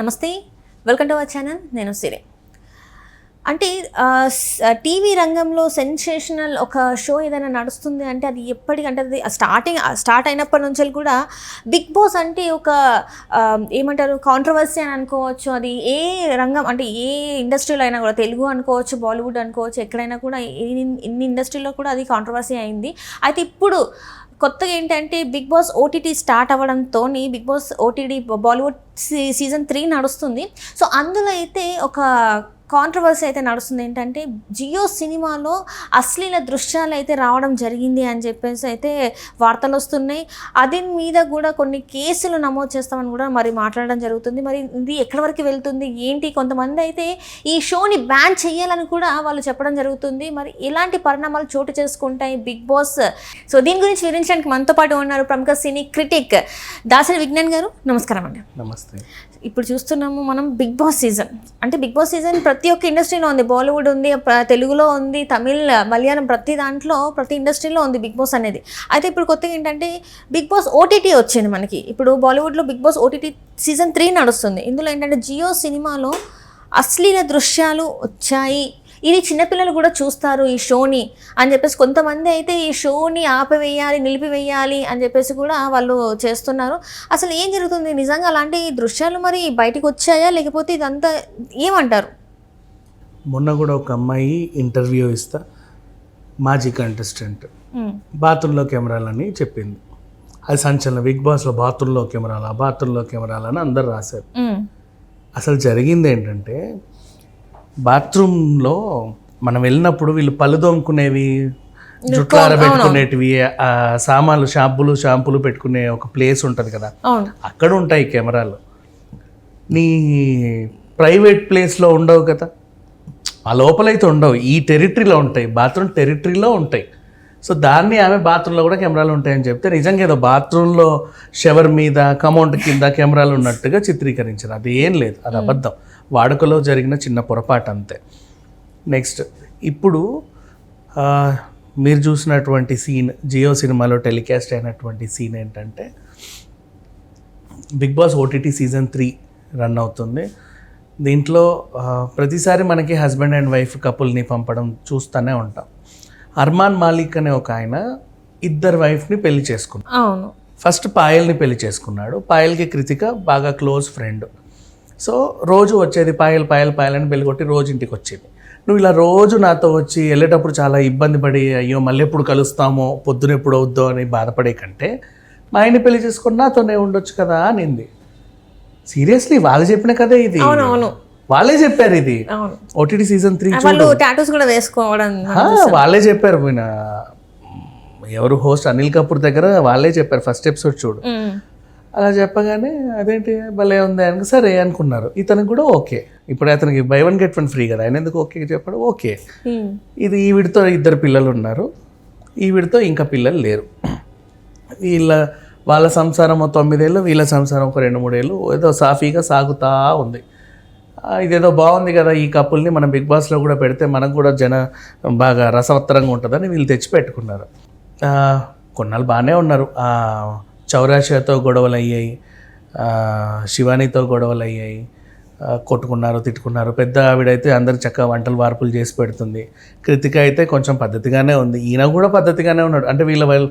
నమస్తే. Welcome to our channel నేను సిరే. అంటే టీవీ రంగంలో సెన్సేషనల్ ఒక షో ఏదైనా నడుస్తుంది అంటే అది ఎప్పటికంటే అది స్టార్టింగ్ స్టార్ట్ అయినప్పటి నుంచి కూడా బిగ్ బాస్ అంటే ఒక ఏమంటారు కాంట్రవర్సీ అని అనుకోవచ్చు. అది ఏ రంగం అంటే ఏ ఇండస్ట్రీలో అయినా కూడా తెలుగు అనుకోవచ్చు బాలీవుడ్ అనుకోవచ్చు ఎక్కడైనా కూడా ఇన్ని ఎన్ని ఇండస్ట్రీలో కూడా అది కాంట్రవర్సీ అయింది. అయితే ఇప్పుడు కొత్తగా ఏంటంటే బిగ్ బాస్ ఓటీటీ స్టార్ట్ అవ్వడంతో బిగ్ బాస్ ఓటీటీ బాలీవుడ్ సీ సీజన్ త్రీ నడుస్తుంది. సో అందులో అయితే ఒక కాంట్రవర్సీ అయితే నడుస్తుంది. ఏంటంటే జియో సినిమాలో అశ్లీల దృశ్యాలు అయితే రావడం జరిగింది అని చెప్పేసి అయితే వార్తలు వస్తున్నాయి. అది మీద కూడా కొన్ని కేసులు నమోదు చేస్తామని కూడా మరి మాట్లాడడం జరుగుతుంది. మరి ఇది ఎక్కడి వరకు వెళ్తుంది? ఏంటి? కొంతమంది అయితే ఈ షోని బ్యాన్ చేయాలని కూడా వాళ్ళు చెప్పడం జరుగుతుంది. మరి ఎలాంటి పరిణామాలు చోటు చేసుకుంటాయి? Big boss. సో దీని గురించి వివరించడానికి మనతో పాటు ఉన్నారు ప్రముఖ సినీ క్రిటిక్ దాసరి విజ్ఞాన్ గారు. నమస్కారం అండి. నమస్తే. ఇప్పుడు చూస్తున్నాము మనం బిగ్ బాస్ సీజన్. అంటే బిగ్ బాస్ సీజన్ ప్రతి ఒక్క ఇండస్ట్రీలో ఉంది. బాలీవుడ్ ఉంది తెలుగులో ఉంది తమిళ్ మలయాళం ప్రతి దాంట్లో ప్రతి ఇండస్ట్రీలో ఉంది బిగ్ బాస్ అనేది. అయితే ఇప్పుడు కొత్తగా ఏంటంటే బిగ్ బాస్ ఓటీటీ వచ్చింది మనకి. ఇప్పుడు బాలీవుడ్లో Bigg Boss OTT season three నడుస్తుంది. ఇందులో ఏంటంటే జియో సినిమాలో అశ్లీల దృశ్యాలు వచ్చాయి. ఇది చిన్నపిల్లలు కూడా చూస్తారు ఈ షోని అని చెప్పేసి కొంతమంది అయితే ఈ షోని ఆపివేయాలి నిలిపివేయాలి అని చెప్పేసి కూడా వాళ్ళు చేస్తున్నారు. అసలు ఏం జరుగుతుంది? నిజంగా అలాంటి దృశ్యాలు మరి బయటకు వచ్చాయా? లేకపోతే ఇదంతా ఏమంటారు? మొన్న కూడా ఒక అమ్మాయి ఇంటర్వ్యూ ఇస్తా మాజీ కంటెస్టెంట్ బాత్రూంలో కెమెరాలని చెప్పింది. అది సంచలనం. బిగ్ బాస్లో బాత్రూంలో కెమెరాలా? బాత్రూంలో కెమెరాలని అందరు రాశారు. అసలు జరిగింది ఏంటంటే బాత్రూంలో మనం వెళ్ళినప్పుడు వీళ్ళు పళ్ళు దోముకునేవి జుట్లు ఆరబెట్టుకునేటివి ఆ సామాన్లు షాంపులు షాంపులు పెట్టుకునే ఒక ప్లేస్ ఉంటుంది కదా. అక్కడ ఉంటాయి కెమెరాలు. నీ ప్రైవేట్ ప్లేస్లో ఉండవు కదా. ఆ లోపలైతే ఉండవు. ఈ టెరిటరీలో ఉంటాయి. బాత్రూమ్ టెరిటరీలో ఉంటాయి. సో దాన్ని ఆమె బాత్రూంలో కూడా కెమెరాలు ఉంటాయని చెప్తే నిజంగా ఏదో బాత్రూంలో షవర్ మీద కమౌంట్ కింద కెమెరాలు ఉన్నట్టుగా చిత్రీకరించారు. అది ఏం లేదు. అది అబద్ధం. వాడుకలో జరిగిన చిన్న పొరపాటు అంతే. నెక్స్ట్ ఇప్పుడు మీరు చూసినటువంటి సీన్ జియో సినిమాలో టెలికాస్ట్ అయినటువంటి సీన్ ఏంటంటే Bigg Boss OTT season three run అవుతుంది. దీంట్లో ప్రతిసారి మనకి హస్బెండ్ అండ్ వైఫ్ కపుల్ని పంపడం చూస్తూనే ఉంటాం. అర్మాన్ మాలిక్ అనే ఒక ఆయన ఇద్దరు వైఫ్ని పెళ్ళి చేసుకున్నాడు. అవును. ఫస్ట్ పాయల్ని పెళ్ళి చేసుకున్నాడు. పాయల్కి కృతిక బాగా క్లోజ్ ఫ్రెండ్. సో రోజు వచ్చేది పాయల్ పాయల్ పాయల్ అని పెళ్ళి కొట్టి రోజు ఇంటికి వచ్చేది. నువ్వు ఇలా రోజు నాతో వచ్చి వెళ్ళేటప్పుడు చాలా ఇబ్బంది పడి అయ్యో మళ్ళీ ఎప్పుడు కలుస్తామో పొద్దున ఎప్పుడు అవుద్దో అని బాధపడే కంటే మా ఆయన్ని పెళ్ళి చేసుకుని నాతోనే ఉండొచ్చు కదా అనింది. సీరియస్లీ వాళ్ళు చెప్పిన కదే ఇది. వాళ్ళే చెప్పారు ఇది. ఓటీటీ సీజన్ త్రీ వాళ్ళు టాటూస్ కూడా వేసుకోవడం వాళ్ళే చెప్పారు. పోయిన ఎవరు హోస్ట్ అనిల్ కపూర్ దగ్గర వాళ్ళే చెప్పారు. ఫస్ట్ ఎపిసోడ్ చూడు. అలా చెప్పగానే అదేంటి? భలే ఉంది అని సరే అనుకున్నారు. ఇతనికి కూడా ఓకే. ఇప్పుడు అతనికి buy one get one free కదా. ఆయన ఎందుకు ఓకే చెప్పాడు? ఓకే. ఇది ఈవిడితో ఇద్దరు పిల్లలు ఉన్నారు. ఈవిడితో ఇంకా పిల్లలు లేరు. వీళ్ళ వాళ్ళ సంసారం తొమ్మిదేళ్ళు వీళ్ళ సంసారం ఒక రెండు మూడేళ్ళు ఏదో సాఫీగా సాగుతా ఉంది. ఇదేదో బాగుంది కదా ఈ కపుల్ని మనం బిగ్ బాస్లో కూడా పెడితే మనకు కూడా జన బాగా రసవత్తరంగా ఉంటుందని వీళ్ళు తెచ్చి పెట్టుకున్నారు కొన్నాళ్ళు బాగానే ఉన్నారు. చౌరాషాతో గొడవలు అయ్యాయి శివానితో శివానీతో గొడవలు అయ్యాయి కొట్టుకున్నారు తిట్టుకున్నారు. పెద్ద ఆవిడైతే అందరు చక్కగా వంటలు వార్పులు చేసి పెడుతుంది. కృతిక అయితే కొంచెం పద్ధతిగానే ఉంది. ఈయన కూడా పద్ధతిగానే ఉన్నాడు. అంటే వీళ్ళ వాళ్ళు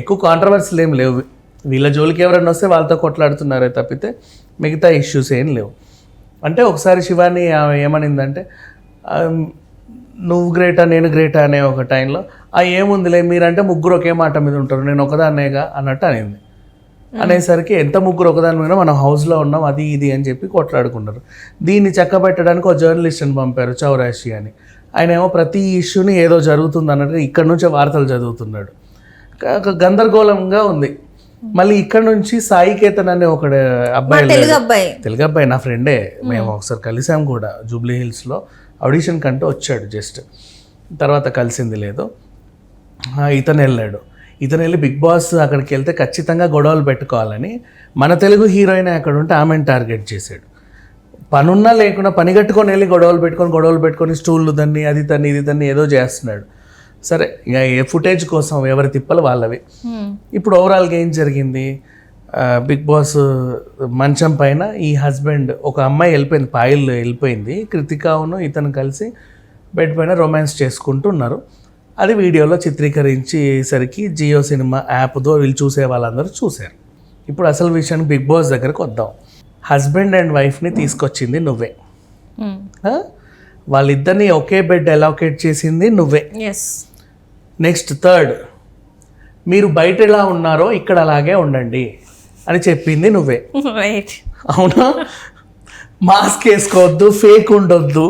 ఎక్కువ కాంట్రవర్సీలు ఏం లేవు. వీళ్ళ జోలికి ఎవరైనా వస్తే వాళ్ళతో కొట్లాడుతున్నారే తప్పితే మిగతా ఇష్యూస్ ఏం లేవు. అంటే ఒకసారి శివాని ఏమనిందంటే నువ్వు గ్రేటా నేను గ్రేటా అనే ఒక టైంలో ఆ ఏముందిలే మీరంటే ముగ్గురు ఒకే మాట మీద ఉంటారు. నేను ఒకదాన్నేగా అన్నట్టు అనింది. అనేసరికి ఎంత ముగ్గురు ఒకదాని మీద మనం హౌస్లో ఉన్నాం అది ఇది అని చెప్పి కొట్లాడుకున్నారు. దీన్ని చక్కబెట్టడానికి ఒక జర్నలిస్ట్ని పంపారు చౌరాషి అని. ఆయన ఏమో ప్రతి ఇష్యూని ఏదో జరుగుతుంది అన్నట్టు ఇక్కడ నుంచే వార్తలు చదువుతున్నాడు. ఒక గందరగోళంగా ఉంది. మళ్ళీ ఇక్కడ నుంచి సాయి కేతన్ అనే ఒక అబ్బాయి తెలుగు. అబ్బాయి. నా ఫ్రెండే. మేము. ఒకసారి కలిసాం కూడా జూబ్లీ హిల్స్లో. ఆడిషన్ కంటూ వచ్చాడు జస్ట్. తర్వాత కలిసింది లేదు. ఇతను వెళ్ళాడు. ఇతను వెళ్ళి బిగ్ బాస్ అక్కడికి వెళ్తే ఖచ్చితంగా గొడవలు పెట్టుకోవాలని మన తెలుగు హీరోయిన్ అక్కడ ఉంటే ఆమెను టార్గెట్ చేశాడు. పనున్నా లేకుండా పని కట్టుకొని వెళ్ళి గొడవలు పెట్టుకొని గొడవలు పెట్టుకొని స్టూళ్ళు తన్ని అది తన్ని ఇది తన్ని ఏదో చేస్తున్నాడు. సరే ఇక ఏ ఫుటేజ్ కోసం ఎవరి తిప్పలు వాళ్ళవి. ఇప్పుడు ఓవరాల్గా ఏం జరిగింది? బిగ్ బాస్ మంచం పైన ఈ హస్బెండ్ ఒక అమ్మాయి వెళ్ళిపోయింది పాయిల్ వెళ్ళిపోయింది. కృతికాను ఇతను కలిసి బెడ్ పైన రొమాన్స్ చేసుకుంటున్నారు. అది వీడియోలో చిత్రీకరించేసరికి జియో సినిమా యాప్తో వీళ్ళు చూసే వాళ్ళందరూ చూశారు. ఇప్పుడు అసలు విషయానికి బిగ్ బాస్ దగ్గరకు వద్దాం. హస్బెండ్ అండ్ వైఫ్ని తీసుకొచ్చింది నువ్వే? వాళ్ళిద్దరిని ఒకే బెడ్ అలొకేట్ చేసింది నువ్వే. నెక్స్ట్ థర్డ్ మీరు బయట ఎలా ఉన్నారో ఇక్కడ అలాగే ఉండండి అని చెప్పింది నువ్వే. అవునా? మాస్క్ వేసుకోవద్దు ఫేక్ ఉండొద్దు.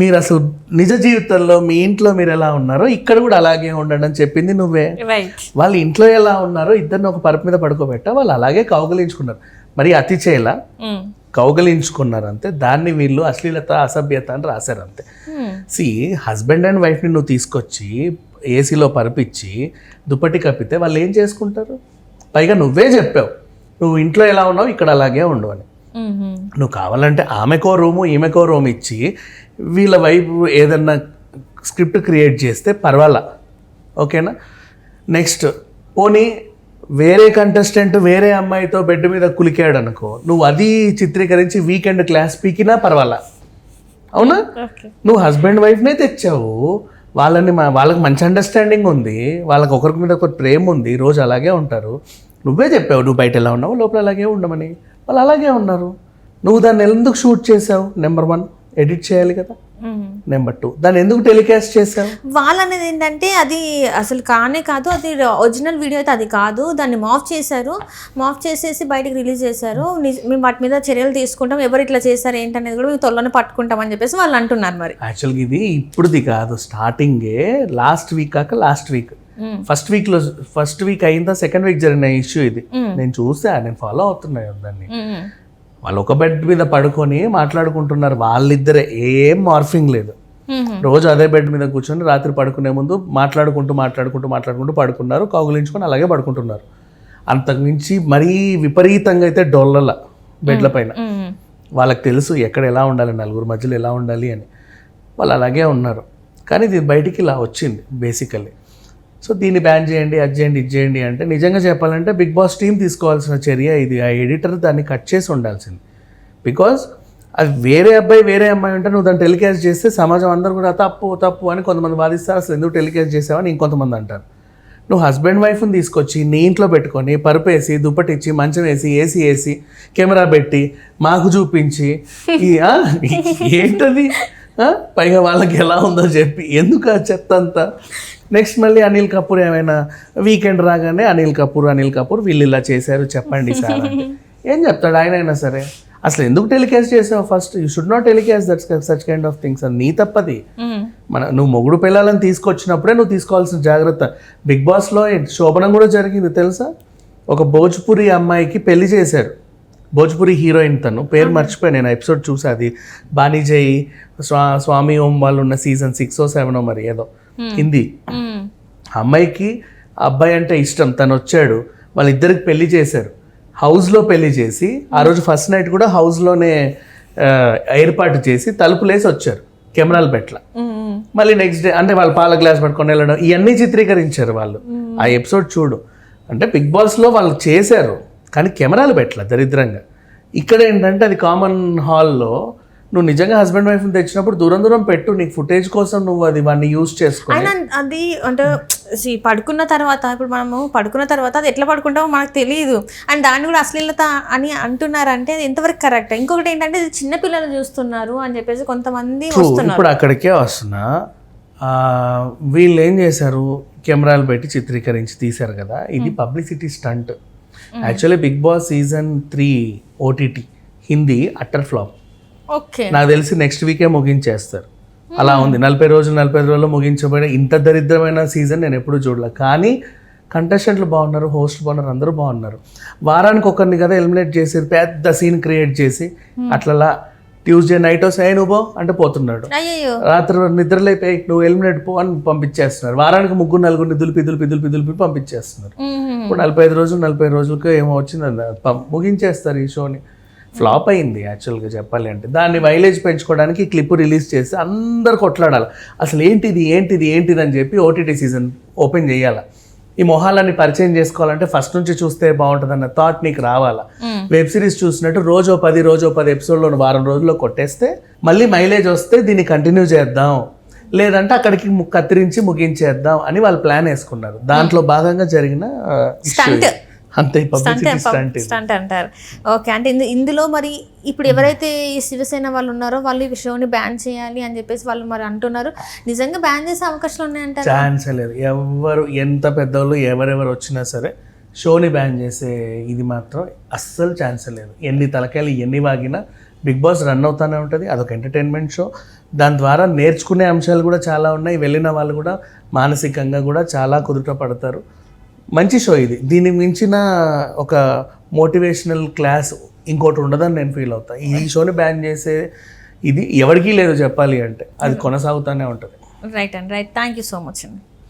మీరు అసలు నిజ జీవితంలో మీ ఇంట్లో మీరు ఎలా ఉన్నారో ఇక్కడ కూడా అలాగే ఉండండి అని చెప్పింది నువ్వే. వాళ్ళ ఇంట్లో ఎలా ఉన్నారో ఇద్దరిని ఒక పరుపు మీద పడుకోబెట్టా వాళ్ళు అలాగే కౌగలించుకున్నారు. మరి అతి చేయలా కౌగలించుకున్నారు అంతే దాన్ని వీళ్ళు అశ్లీలత అసభ్యత అని రాశారు అంతే సి హస్బెండ్ అండ్ వైఫ్ని నువ్వు తీసుకొచ్చి ఏసీలో పరిపించి దుప్పటి కప్పితే వాళ్ళు ఏం చేసుకుంటారు? పైగా నువ్వే చెప్పావు నువ్వు ఇంట్లో ఎలా ఉన్నావు ఇక్కడ అలాగే ఉండు అని. నువ్వు కావాలంటే ఆమెకో రూము ఈమెకో రూమ్ ఇచ్చి వీళ్ళ వైపు ఏదన్నా స్క్రిప్ట్ క్రియేట్ చేస్తే పర్వాలా? ఓకేనా? నెక్స్ట్ పోనీ వేరే కంటెస్టెంట్ వేరే అమ్మాయితో బెడ్ మీద కులికాడు అనుకో నువ్వు అది చిత్రీకరించి వీకెండ్ క్లాస్ పీకినా పర్వాలా? అవునా? నువ్వు హస్బెండ్ వైఫ్నే తెచ్చావు వాళ్ళని మా వాళ్ళకి మంచి అండర్స్టాండింగ్ ఉంది వాళ్ళకి ఒకరికి మీద ఒకరి ప్రేమ ఉంది రోజు అలాగే ఉంటారు. నువ్వే చెప్పావు నువ్వు బయట ఎలా ఉన్నావు? లోపల అలాగే ఉండమని. వాళ్ళు అలాగే ఉన్నారు. నువ్వు దాన్ని ఎందుకు షూట్ చేసావు నెంబర్ వన్ ఎడిట్ చేయాలి కదా. నెంబర్ టూ దాన్ని ఎందుకు టెలికాస్ట్ చేసావు వాళ్ళనేది ఏంటంటే అది అసలు కానే కాదు అది ఒరిజినల్ వీడియో అయితే అది కాదు. దాన్ని మాఫ్ చేశారు. మాఫ్ చేసేసి బయటికి రిలీజ్ చేశారు. మేము వాటి మీద చర్యలు తీసుకుంటాం. ఎవరు ఇట్లా చేశారు ఏంటనేది కూడా మేము తొల్లని పట్టుకుంటాం అని చెప్పేసి వాళ్ళు అంటున్నారు మరి. యాక్చువల్గా ఇది ఇప్పుడుది కాదు. స్టార్టింగే లాస్ట్ వీక్ కాక లాస్ట్ వీక్ ఫస్ట్ వీక్లో ఫస్ట్ వీక్ అయిందా సెకండ్ వీక్ జరిగిన ఇష్యూ ఇది. నేను చూసా నేను ఫాలో అవుతున్నాను దాన్ని వాళ్ళు ఒక బెడ్ మీద పడుకొని మాట్లాడుకుంటున్నారు వాళ్ళిద్దరే ఏం మార్ఫింగ్ లేదు. రోజు అదే బెడ్ మీద కూర్చొని రాత్రి పడుకునే ముందు మాట్లాడుకుంటూ మాట్లాడుకుంటూ మాట్లాడుకుంటూ పడుకున్నారు కౌగులించుకొని అలాగే పడుకుంటున్నారు. అంతకుమించి మరీ విపరీతంగా అయితే డొల్లల బెడ్ల పైన. వాళ్ళకి తెలుసు ఎక్కడ ఎలా ఉండాలి నలుగురు మధ్యలో ఎలా ఉండాలి అని. వాళ్ళు అలాగే ఉన్నారు. కానీ ఇది బయటికి ఇలా వచ్చింది బేసికల్లీ సో దీన్ని బ్యాన్ చేయండి అది చేయండి ఇది చేయండి అంటే నిజంగా చెప్పాలంటే బిగ్ బాస్ టీం తీసుకోవాల్సిన చర్య ఇది. ఆ ఎడిటర్ దాన్ని కట్ చేసి ఉండాల్సింది. బికాజ్ అది వేరే అబ్బాయి వేరే అమ్మాయి ఉంటే నువ్వు దాన్ని టెలికాస్ట్ చేస్తే సమాజం అందరూ కూడా తప్పు తప్పు అని కొంతమంది వాదిస్తారు. అసలు ఎందుకు టెలికాస్ట్ చేసావని ఇంకొంతమంది అంటారు. నువ్వు హస్బెండ్ వైఫ్ని తీసుకొచ్చి నీ ఇంట్లో పెట్టుకొని పరుపు వేసి దుప్పటిచ్చి మంచం వేసి ఏసీ వేసి కెమెరా పెట్టి మాకు చూపించి ఏంటది? పైగా వాళ్ళకి ఎలా ఉందో చెప్పి. ఎందుకు ఆ చెత్త అంతా? నెక్స్ట్ మళ్ళీ అనిల్ కపూర్ ఏమైనా? వీకెండ్ రాగానే అనిల్ కపూర్ అనిల్ కపూర్ వీళ్ళు ఇలా చేశారు చెప్పండి సార్ ఏం చెప్తాడు ఆయన అయినా సరే? అసలు ఎందుకు టెలికాస్ట్ చేసావు first you should not telecast that's such kind of things అని నీ తప్పది. మన నువ్వు మొగుడు పిల్లలను తీసుకొచ్చినప్పుడే నువ్వు తీసుకోవాల్సిన జాగ్రత్త. బిగ్ బాస్లో శోభనం కూడా జరిగింది తెలుసా? ఒక భోజ్పురి అమ్మాయికి పెళ్ళి చేశారు. భోజ్పురి హీరోయిన్ తను. పేరు మర్చిపోయి నేను ఎపిసోడ్ చూసా అది. బాణిజయ్ స్వా స్వామి ఓం వాళ్ళు ఉన్న సీజన్ సిక్స్ ఓ సెవెన్ మరి ఏదో. హిందీ. అమ్మాయికి అబ్బాయి అంటే ఇష్టం తను వచ్చాడు వాళ్ళిద్దరికి పెళ్ళి చేశారు. హౌస్లో పెళ్ళి చేసి ఆ రోజు ఫస్ట్ నైట్ కూడా హౌస్లోనే ఏర్పాటు చేసి తలుపులేసి వచ్చారు కెమెరాలు పెట్ల. మళ్ళీ నెక్స్ట్ డే అంటే వాళ్ళు పాల గ్లాస్ పట్టుకొని వెళ్ళడం ఇవన్నీ చిత్రీకరించారు వాళ్ళు. ఆ ఎపిసోడ్ చూడు. అంటే బిగ్ బాస్లో వాళ్ళు చేశారు కానీ కెమెరాలు పెట్టల దరిద్రంగా. ఇక్కడ ఏంటంటే అది కామన్ హాల్లో నువ్వు నిజంగా హస్బెండ్ వైఫ్ని తెచ్చినప్పుడు దూరం దూరం పెట్టు నీకు ఫుటేజ్ కోసం నువ్వు అది వాడిని యూజ్ చేసుకో అది అంటే పడుకున్న తర్వాత ఇప్పుడు మనము పడుకున్న తర్వాత అది ఎట్లా పడుకుంటామో మనకు తెలియదు అండ్ దాన్ని కూడా అశ్లీలత అని అంటున్నారంటే అది ఎంతవరకు కరెక్ట్ ఇంకొకటి ఏంటంటే ఇది చిన్న పిల్లలు చూస్తున్నారు అని చెప్పేసి కొంతమంది. వస్తున్నారు. ఇప్పుడు అక్కడికే వస్తున్నా ఆ, వీళ్ళు ఏం చేశారు? కెమెరాలు పెట్టి చిత్రీకరించి తీశారు కదా. ఇది publicity stunt actually Bigg Boss season three OTT Hindi utter flop okay నాకు తెలిసి నెక్స్ట్ వీకే ముగించేస్తారు. అలా ఉంది. నలభై రోజులు నలభై రోజుల్లో ముగించబడిన ఇంత దరిద్రమైన సీజన్ నేను ఎప్పుడూ చూడలే. కానీ కంటెస్టెంట్లు బాగున్నారు హోస్ట్ బాగున్నారు అందరూ బాగున్నారు. వారానికి ఒకరిని కదా ఎలిమినేట్ చేసేది పెద్ద సీన్ క్రియేట్ చేసి అట్లలా ట్యూస్డే నైట్ వస్తే "ఏయ్, నువ్వు పో" అంటే పోతున్నాడు. రాత్రి నిద్రలేపోయి నువ్వు ఎలిమినేట్ పో అని పంపించేస్తున్నారు. వారానికి ముగ్గురు నలుగురిని దులిపి దులిపి దులిపి దులిపి పంపించేస్తున్నారు. ఇప్పుడు నలభై ఐదు రోజులు నలభై రోజులకు ఏమో వచ్చింది ముగించేస్తారు ఈ షోని. ఫ్లాప్ అయింది యాక్చువల్గా చెప్పాలి అంటే. దాన్ని మైలేజ్ పెంచుకోవడానికి క్లిప్ రిలీజ్ చేసి అందరు కొట్లాడాలి. అసలు ఏంటిది ఏంటిది ఏంటిది అని చెప్పి ఓటీటీ సీజన్ ఓపెన్ చేయాలి. ఈ మొహాలన్నీ పరిచయం చేసుకోవాలంటే ఫస్ట్ నుంచి చూస్తే బాగుంటుంది అన్న థాట్ నీకు రావాలా? వెబ్ సిరీస్ చూసినట్టు రోజో పది రోజో పది ఎపిసోడ్లో వారం రోజుల్లో కొట్టేస్తే మళ్ళీ మైలేజ్ వస్తే దీన్ని కంటిన్యూ చేద్దాం. లేదంటే అక్కడికి కత్తిరించి ముగించేద్దాం అని వాళ్ళు ప్లాన్ వేసుకున్నారు. దాంట్లో భాగంగా జరిగిన. అంతే స్టంట్ అంటారు ఓకే అంటే ఇందు- ఇందులో మరి ఇప్పుడు ఎవరైతే ఈ శివసేన వాళ్ళు ఉన్నారో వాళ్ళు ఈ షోని బ్యాన్ చేయాలి అని చెప్పేసి వాళ్ళు మరి అంటున్నారు. నిజంగా బ్యాన్ చేసే అవకాశాలు ఉన్నాయంటారు? ఛాన్స్ లేదు. ఎవరు ఎంత పెద్దవాళ్ళు ఎవరెవరు వచ్చినా సరే షోని బ్యాన్ చేసే ఇది మాత్రం అస్సలు ఛాన్స్ లేదు. ఎన్ని తలకాయలు ఎన్ని వాగినా బిగ్ బాస్ రన్ అవుతానే ఉంటుంది. అదొక ఎంటర్టైన్మెంట్ షో. దాని ద్వారా నేర్చుకునే అంశాలు కూడా చాలా ఉన్నాయి. వెళ్ళిన వాళ్ళు కూడా మానసికంగా కూడా చాలా కుదుట పడతారు. మంచి షో ఇది. దీని మించిన ఒక మోటివేషనల్ క్లాస్ ఇంకోటి ఉండదని నేను ఫీల్ అవుతాను ఈ షోని బ్యాన్ చేసే ఇది ఎవరికీ లేదు చెప్పాలి అంటే. అది కొనసాగుతూనే ఉంటుంది. రైట్ అండి right thank you so much అండి